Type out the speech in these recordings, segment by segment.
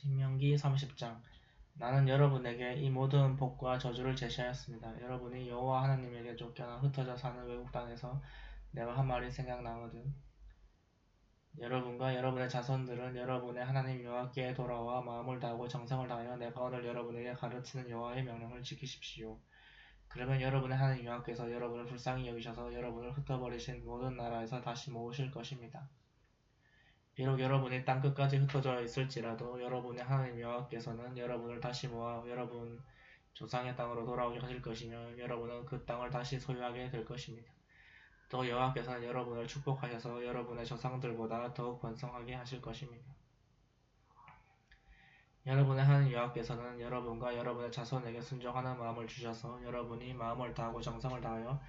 신명기 30장 나는 여러분에게 이 모든 복과 저주를 제시하였습니다. 여러분이 여호와 하나님에게 쫓겨나 흩어져 사는 외국 땅에서 내가 한 말이 생각나거든. 여러분과 여러분의 자손들은 여러분의 하나님 여호와께 돌아와 마음을 다하고 정성을 다하여 내가 오늘 여러분에게 가르치는 여호와의 명령을 지키십시오. 그러면 여러분의 하나님 여호와께서 여러분을 불쌍히 여기셔서 여러분을 흩어버리신 모든 나라에서 다시 모으실 것입니다. 비록 여러분이 땅끝까지 흩어져 있을지라도 여러분의 하나님 여호와께서는 여러분을 다시 모아 여러분 조상의 땅으로 돌아오게 하실 것이며 여러분은 그 땅을 다시 소유하게 될 것입니다. 또 여호와께서는 여러분을 축복하셔서 여러분의 조상들보다 더욱 번성하게 하실 것입니다. 여러분의 하나님 여호와께서는 여러분과 여러분의 자손에게 순종하는 마음을 주셔서 여러분이 마음을 다하고 정성을 다하여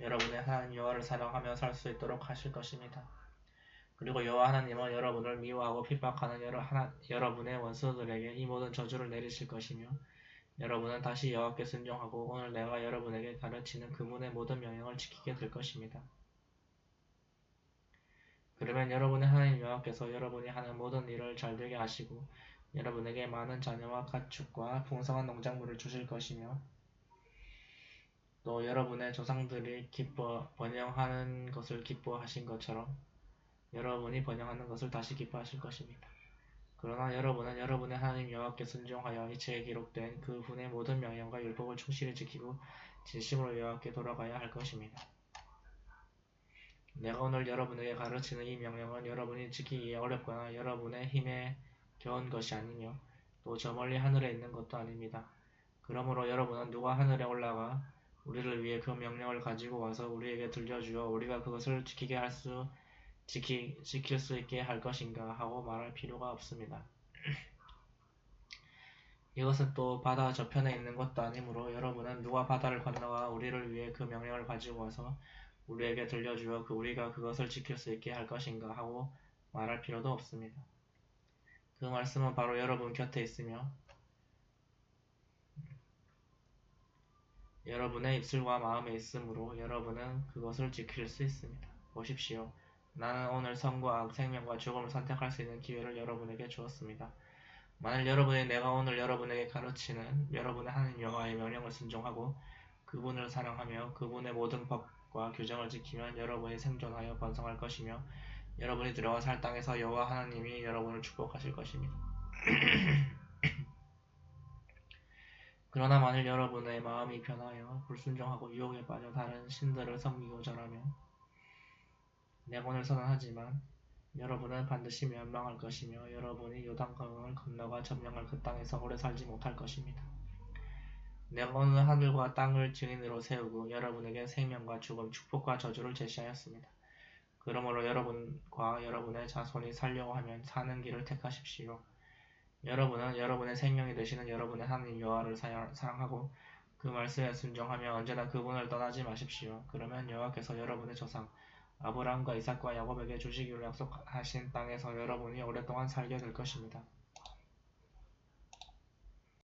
여러분의 하나님 여호와를 사랑하며 살 수 있도록 하실 것입니다. 그리고 여호와 하나님은 여러분을 미워하고 핍박하는 여러 하나, 여러분의 원수들에게 이 모든 저주를 내리실 것이며 여러분은 다시 여호와께 순종하고 오늘 내가 여러분에게 가르치는 그분의 모든 명령을 지키게 될 것입니다. 그러면 여러분의 하나님 여호와께서 여러분이 하는 모든 일을 잘되게 하시고 여러분에게 많은 자녀와 가축과 풍성한 농작물을 주실 것이며 또 여러분의 조상들이 기뻐 번영하는 것을 기뻐하신 것처럼 여러분이 번영하는 것을 다시 기뻐하실 것입니다. 그러나 여러분은 여러분의 하나님 여호와께 순종하여 이 책에 기록된 그 분의 모든 명령과 율법을 충실히 지키고 진심으로 여호와께 돌아가야 할 것입니다. 내가 오늘 여러분에게 가르치는 이 명령은 여러분이 지키기 어렵거나 여러분의 힘에 겨운 것이 아니며 또 저 멀리 하늘에 있는 것도 아닙니다. 그러므로 여러분은 누가 하늘에 올라가 우리를 위해 그 명령을 가지고 와서 우리에게 들려주어 우리가 그것을 지키게 할수 지키, 지킬 수 있게 할 것인가 하고 말할 필요가 없습니다. 이것은 또 바다 저편에 있는 것도 아니므로 여러분은 누가 바다를 건너와 우리를 위해 그 명령을 가지고 와서 우리에게 들려주어 그 우리가 그것을 지킬 수 있게 할 것인가 하고 말할 필요도 없습니다. 그 말씀은 바로 여러분 곁에 있으며 여러분의 입술과 마음에 있으므로 여러분은 그것을 지킬 수 있습니다. 보십시오. 나는 오늘 선과 악, 생명과 죽음을 선택할 수 있는 기회를 여러분에게 주었습니다. 만일 여러분이 내가 오늘 여러분에게 가르치는 여러분의 하나님 여호와의 명령을 순종하고 그분을 사랑하며 그분의 모든 법과 규정을 지키면 여러분이 생존하여 번성할 것이며 여러분이 들어가 살 땅에서 여호와 하나님이 여러분을 축복하실 것입니다. 그러나 만일 여러분의 마음이 변하여 불순종하고 유혹에 빠져 다른 신들을 섬기고 절하며 오늘 선언하지만 여러분은 반드시 멸망할 것이며 여러분이 요단강을 건너가 점령할 그 땅에서 오래 살지 못할 것입니다. 오늘 하늘과 땅을 증인으로 세우고 여러분에게 생명과 죽음, 축복과 저주를 제시하였습니다. 그러므로 여러분과 여러분의 자손이 살려고 하면 사는 길을 택하십시오. 여러분은 여러분의 생명이 되시는 여러분의 하나님 여호와를 사랑하고 그 말씀에 순종하며 언제나 그분을 떠나지 마십시오. 그러면 여호와께서 여러분의 조상 아브라함과 이삭과 야곱에게 주시기로 약속하신 땅에서 여러분이 오랫동안 살게 될 것입니다.